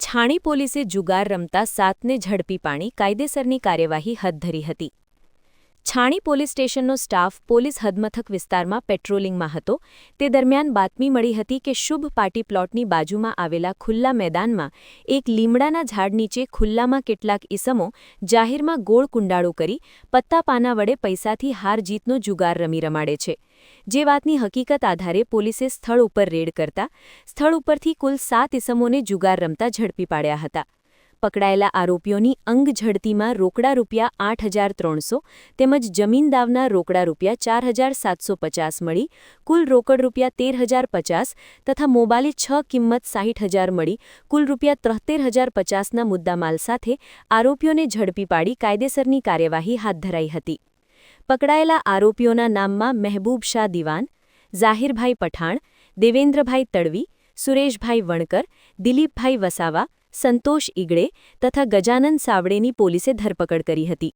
છાણી પોલીસે જુગાર રમતા સાતને ઝડપી પાણી કાયદેસરની કાર્યવાહી હાથ ધરી હતી. છાણી પોલીસ સ્ટેશનનો સ્ટાફ પોલીસ હદમથક વિસ્તારમાં પેટ્રોલિંગમાં હતો. તે દરમિયાન બાતમી મળી હતી કે શુભ પાર્ટી પ્લોટની બાજુમાં આવેલા ખુલ્લા મેદાનમાં એક લીમડાના ઝાડ નીચે ખુલ્લામાં કેટલાક ઇસમો જાહેરમાં ગોળ કુંડાળો કરી પત્તા પાના વડે પૈસાથી હાર જીતનો જુગાર રમી રમાડે છે. જે વાતની હકીકત આધારે પોલીસે સ્થળ ઉપર રેડ કરતા સ્થળ ઉપરથી કુલ સાત ઇસમોને જુગાર રમતા ઝડપી પાડ્યા હતા. પકડાયેલા આરોપીઓની અંગ ઝડતીમાં રોકડા રૂપિયા આઠ હજાર ત્રણસો તેમજ જમીન દાવના રોકડા રૂપિયા ચાર હજાર સાતસો પચાસ મળી, કુલ રોકડ રૂપિયા તેર હજાર પચાસ તથા મોબાઈલે છ કિંમત સાહીઠ હજાર મળી, કુલ રૂપિયા ત્રહત્તેર હજાર પચાસના મુદ્દામાલ સાથે આરોપીઓને ઝડપી પાડી કાયદેસરની કાર્યવાહી હાથ ધરાઈ હતી. પકડાયેલા આરોપીઓના નામમાં મહેબૂબ શાહ દિવાન, ઝાહિરભાઈ પઠાણ, દેવેન્દ્રભાઈ તડવી, સુરેશભાઈ વણકર, દિલીપભાઈ વસાવા સંતોષ ઈગડે તથા ગજાનન સાવડેની પોલીસે ધરપકડ કરી હતી.